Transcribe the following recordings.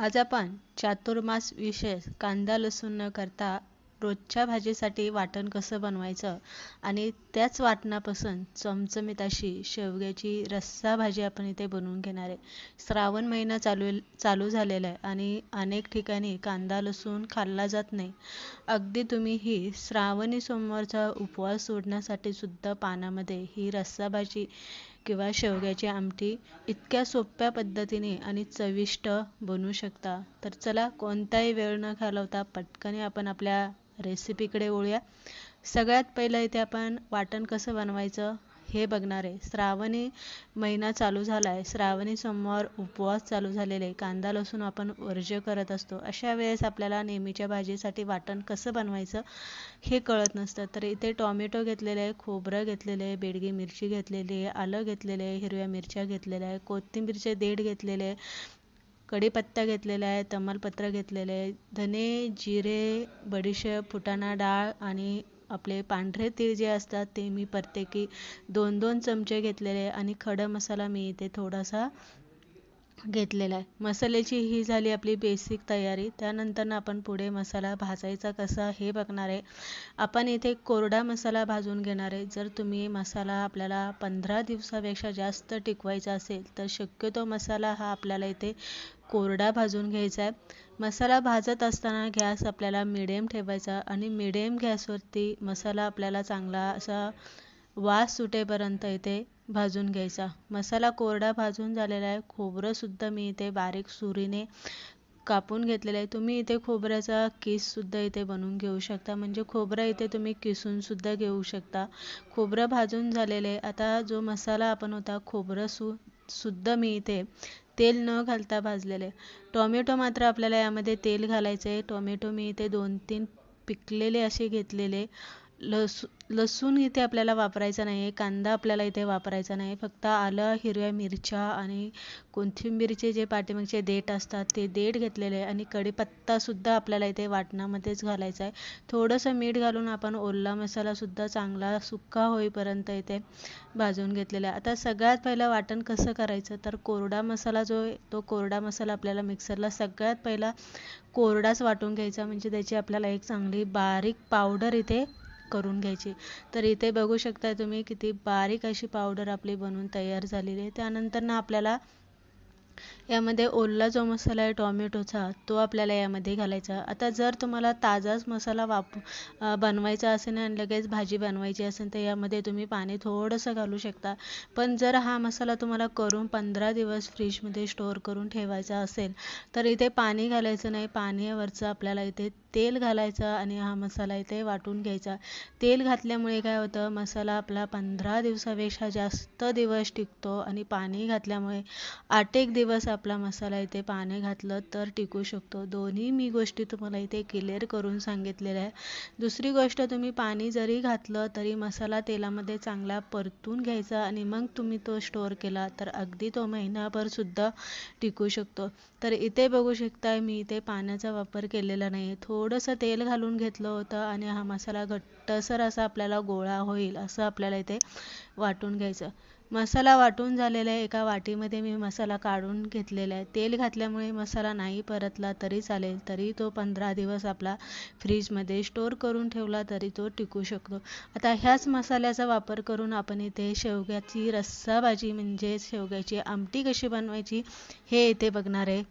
आज आपण चातुर्मास विशेष कांदा लसूण न करता रोजच्या भाजीसाठी वाटण कसं बनवायचं आणि त्याच वाटणापासून चमचमीत अशी शेवग्याची रस्सा भाजी आपण इथे बनवून घेणार आहे. श्रावण महिना चालू चालू झालेला आहे आणि अनेक ठिकाणी कांदा लसूण खाल्ला जात नाही. अगदी तुम्ही ही श्रावणी सोमवारचा उपवास सोडण्यासाठी सुद्धा पानामध्ये ही रस्सा भाजी किंवा शेवग्याची आमटी इतक्या सोप्या पद्धतीने आणि चविष्ट बनवू शकता. तर चला कोणताही वेळ न घालवता पटकन आपण आपल्या रेसिपीकडे वळूया. सगळ्यात पहिलं इथे आपण वाटण कसं बनवायचं? हे बघणार आहे श्रावणी महिना चालू झाला आहे श्रावणी सोमवार उपवास चालू झालेले. आहे कांदा लसूण आपण वर्ज्य करत असतो. अशा वेळेस आपल्याला नेहमीच्या भाजीसाठी वाटण कसं बनवायचं हे कळत नसतं. तर इथे टॉमॅटो घेतलेले आहे खोबरं घेतलेले आहे बेडगी मिरची घेतलेली आहे आलं घेतलेलं आहे हिरव्या मिरच्या घेतलेल्या आहे कोथिंबीरचे देठ घेतलेले आहे कढीपत्ता घेतलेला आहे तमालपत्र घेतलेले आहे धने जिरे बडीशेप फुटाणा डाळ आणि आपले पांढरे तीळ जे असतात ते मी प्रत्येकी दोन दोन चमचे घेतलेले आणि खडा मसाला मी इथे थोडासा घेतलेला आहे. मसाल्याची ही झाली आपली बेसिक तयारी. त्यानंतर आपण पुढे मसाला भाजायचा कसा हे बघणार आहे. आपण इथे कोरडा मसाला भाजून घेणार आहे. जर तुम्ही मसाला आपल्याला पंधरा दिवसापेक्षा जास्त टिकवायचा असेल तर शक्यतो मसाला हा आपल्याला इथे कोरडा भाजून घ्यायचा आहे. मसाला भाजत असताना गॅस आपल्याला मिडियम ठेवायचा आणि मिडियम गॅसवरती मसाला आपल्याला चांगला असा वास सुटेपर्यंत इथे भाजून घ्यायचा. मसाला कोरडा भाजून झालेला आहे. खोबरंसुद्धा मी इथे बारीक सुरीने कापून घेतलेलं आहे. तुम्ही इथे खोबऱ्याचा किससुद्धा इथे बनवून घेऊ शकता. म्हणजे खोबरं इथे तुम्ही किसूनसुद्धा घेऊ शकता. खोबरं भाजून झालेले आता जो मसाला आपण होता खोबरं सु सुद्धा मी इथे तेल न घालता भाजलेले टोमॅटो मात्र आपल्याला यामध्ये तेल घालायचं आहे. टोमॅटो मी इथे दोन तीन पिकलेले असे घेतलेले लसू लसूण इथे आपल्याला वापरायचा नाही आहे कांदा आपल्याला इथे वापरायचा नाही फक्त आलं हिरव्या मिरच्या आणि कोथिंबीरचे जे पाठीमागचे देठ असतात ते देठ घेतलेले आहे आणि कढीपत्तासुद्धा आपल्याला इथे वाटणामध्येच घालायचा आहे. थोडंसं मीठ घालून आपण ओला मसालासुद्धा चांगला सुक्का होईपर्यंत इथे भाजून घेतलेला आहे. आता सगळ्यात पहिलं वाटण कसं करायचं? तर कोरडा मसाला जो आहे तो कोरडा मसाला आपल्याला मिक्सरला सगळ्यात पहिला कोरडाच वाटून घ्यायचा म्हणजे त्याची आपल्याला एक चांगली बारीक पावडर इथे करून घ्यायची. तर इथे बघू शकता तुम्ही किती बारीक अशी पावडर आपली बनवून तयार झालेली आहे. त्यानंतर ना आपल्याला यामध्ये ओला जो मसाला आहे टॉमॅटोचा तो आपल्याला यामध्ये घालायचा. आता जर तुम्हाला ताजाच मसाला वाप बनवायचा असेल आणि लगेच भाजी बनवायची असेल तर यामध्ये तुम्ही पाणी थोडंसं घालू शकता. पण जर हा मसाला तुम्हाला करून पंधरा दिवस फ्रीजमध्ये स्टोअर करून ठेवायचा असेल तर इथे पाणी घालायचं नाही. पाण्यावरचं आपल्याला इथे तेल घालायचं आणि हा मसाला इथे वाटून घ्यायचा. तेल घातल्यामुळे काय होतं मसाला आपला पंधरा दिवसापेक्षा जास्त दिवस टिकतो आणि पाणी घातल्यामुळे आठ एक दिवस आपला मसाला इथे पाणी घातलं तर टिकू शकतो. दोन्ही मी गोष्टी तुम्हाला इथे क्लिअर करून सांगितलेल्या आहे दुसरी गोष्ट तुम्ही पाणी जरी घातलं तरी मसाला तेलामध्ये चांगला परतून घ्यायचा आणि मग तुम्ही तो स्टोअर केला तर अगदी तो महिनाभर सुद्धा टिकू शकतो. तर इथे बघू शकताय मी इथे पाण्याचा वापर केलेला नाही थोडंसं तेल घालून घेतलं होतं आणि हा मसाला घट्टसर असा आपल्याला गोळा होईल असं आपल्याला इथे वाटून घ्यायचं. मसाला वाटून झालेला आहे एका वाटीमध्ये. मी मसाला काढून घेतलेला आहे. तेल घातल्यामुळे मसाला नाही परतला तरी चालेल तरी तो पंधरा दिवस आपला फ्रीजमध्ये स्टोअर करून ठेवला तरी तो टिकू शकतो. आता ह्याच मसाल्याचा वापर करून आपण इथे शेवग्याची रस्सा भाजी म्हणजे शेवग्याची आमटी कशी बनवायची हे इथे बघणार आहे.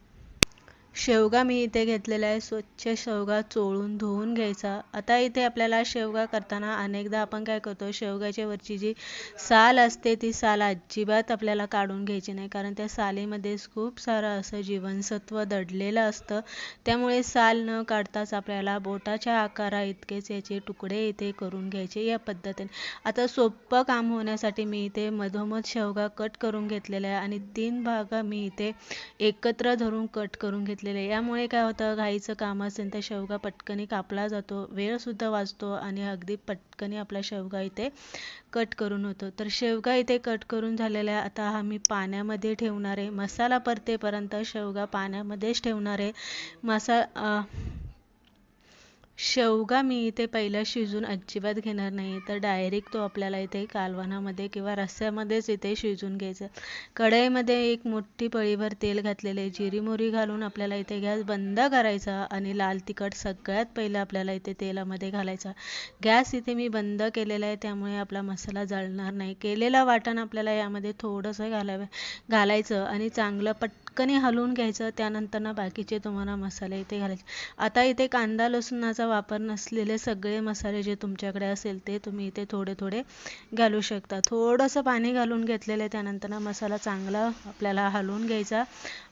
शेवगा मी इथे घेतलेला आहे स्वच्छ शेवगा चोळून धुवून घ्यायचा. आता इथे आपल्याला शेवगा करताना अनेकदा आपण काय करतो शेवगाच्या वरची जी साल असते ती साल अजिबात आपल्याला काढून घ्यायची नाही. कारण त्या सालीमध्येच खूप सारं असं जीवनसत्व दडलेलं असतं. त्यामुळे साल न काढताच आपल्याला बोटाच्या आकारा इतकेच याचे तुकडे इथे करून घ्यायचे या पद्धतीने. आता सोपं काम होण्यासाठी मी इथे मधोमध शेवगा कट करून घेतलेला आहे आणि तीन भाग मी इथे एकत्र धरून कट करून घेतले घेतलेले. यामुळे काय होतं घाईचं काम असेल तर शेवगा पटकनी कापला जातो वेळसुद्धा वाचतो आणि अगदी पटकनी आपला शेवगा इथे कट करून होतो. तर शेवगा इथे कट करून झालेला आहे आता हा मी पाण्यामध्ये ठेवणार आहे. मसाला परतेपर्यंत शेवगा पाण्यामध्येच ठेवणार आहे. मसा शेवगा मी इथे पहिला शिजून अजिबात घेणार नाही तर डायरेक्ट तो आपल्याला इथे कालवणामध्ये किंवा रस्स्यामध्येच इथे शिजून घ्यायचा. कढईमध्ये एक मोठी पळीभर तेल घातलेले जिरी मोरी घालून आपल्याला इथे गॅस बंद करायचा आणि लाल तिखट सगळ्यात पहिलं आपल्याला इथे तेलामध्ये घालायचा. गॅस इथे मी बंद केलेला आहे त्यामुळे आपला मसाला जळणार नाही. केलेला वाटण आपल्याला यामध्ये थोडंसं घालावं घालायचं आणि चांगलं चटकने हलवून घ्यायचं त्यानंतर ना बाकीचे तुम्हाला मसाले इथे घालायचे. आता इथे कांदा लसूणाचा वापर नसलेले सगळे मसाले जे तुमच्याकडे असेल ते तुम्ही इथे थोडे थोडे घालू शकता. थोडंसं पाणी घालून घेतलेलं आहे त्यानंतर ना मसाला चांगला आपल्याला हलवून घ्यायचा.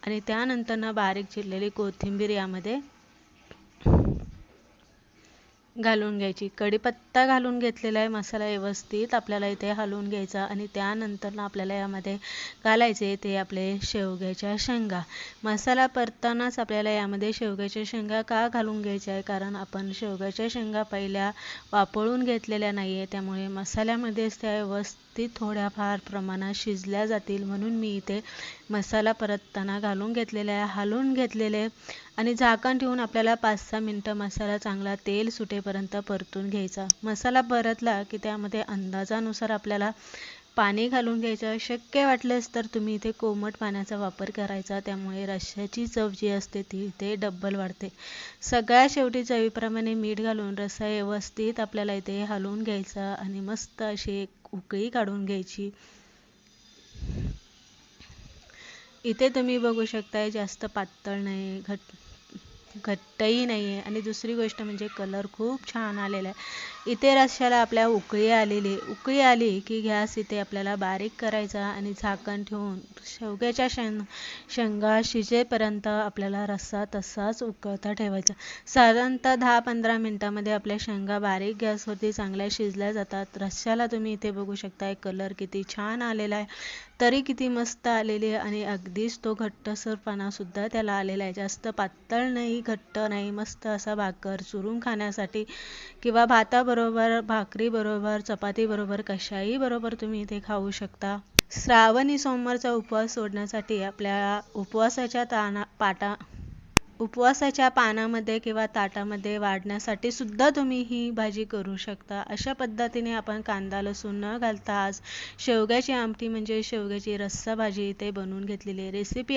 आणि त्यानंतर ना बारीक चिरलेली कोथिंबीर यामध्ये घालून घ्यायची. कढीपत्ता घालून घेतलेला आहे मसाला व्यवस्थित आपल्याला इथे हलवून घ्यायचा आणि त्यानंतर आपल्याला यामध्ये घालायचे ते आपले शेवग्याच्या शेंगा. मसाला परतानाच आपल्याला यामध्ये शेवग्याच्या शेंगा का घालून घ्यायच्या आहे? कारण आपण शेवग्याच्या शेंगा पहिल्या वापळून घेतलेल्या नाही आहे त्यामुळे मसाल्यामध्येच त्या व्यवस्थित थोड्याफार प्रमाणात शिजल्या जातील म्हणून मी इथे मसाला परतताना घालून घेतलेला आहे हलवून घेतलेले आणि झाकण ठेवून आपल्याला पाच सहा मिनटं मसाला चांगला तेल सुटेपर्यंत परतून घ्यायचा. मसाला परतला की त्यामध्ये अंदाजानुसार आपल्याला पाणी घालून घ्यायचं. शक्य वाटल्यास तर तुम्ही इथे कोमट पाण्याचा वापर करायचा. त्यामुळे रश्श्याची चव जी असते ती इथे डब्बल वाढते. सगळ्या शेवटी चवीप्रमाणे मीठ घालून रस्सा व्यवस्थित आपल्याला इथे हलवून घ्यायचा आणि मस्त अशी एक उकळी काढून घ्यायची. इथे तुम्ही बघू शकताय जास्त पातळ नाही घट घट्टही नाही आहे आणि दुसरी गोष्ट म्हणजे कलर खूप छान आलेला आहे इथे रश्याला आपल्या उकळी आलेली उकळी आली की गॅस इथे आपल्याला बारीक करायचा आणि झाकण ठेवून शेवग्याच्या शेंग शेंगा शिजेपर्यंत आपल्याला रस्सा तसाच उकळता ठेवायचा. साधारणतः दहा पंधरा मिनटामध्ये आपल्या शेंगा बारीक गॅसवरती चांगल्या शिजल्या जातात. रश्श्याला तुम्ही इथे बघू शकताय कलर किती छान आलेला आहे तरी किती मस्त आलेली आहे आणि अगदीच तो घट्टसरपणासुद्धा त्याला आलेला आहे. जास्त पातळ नाही घट्ट नाही मस्त असा भाकर चुरून खाण्यासाठी किंवा भाताबरोबर भाकरीबरोबर चपातीबरोबर कशाही बरोबर तुम्ही इथे खाऊ शकता. श्रावणी सोमवारचा उपवास सोडण्यासाठी आपल्या उपवासाच्या ताना पाटा उपवासाच्या पानामध्ये किंवा ताटामध्ये वाढण्यासाठी सुद्धा तुम्ही ही भाजी करू शकता. अशा पद्धतीने आपण कांदा लसूण न घालता आज शेवग्याची आमटी म्हणजे शेवग्याची रस्सा भाजी इथे बनवून घेतलेली आहे. रेसिपी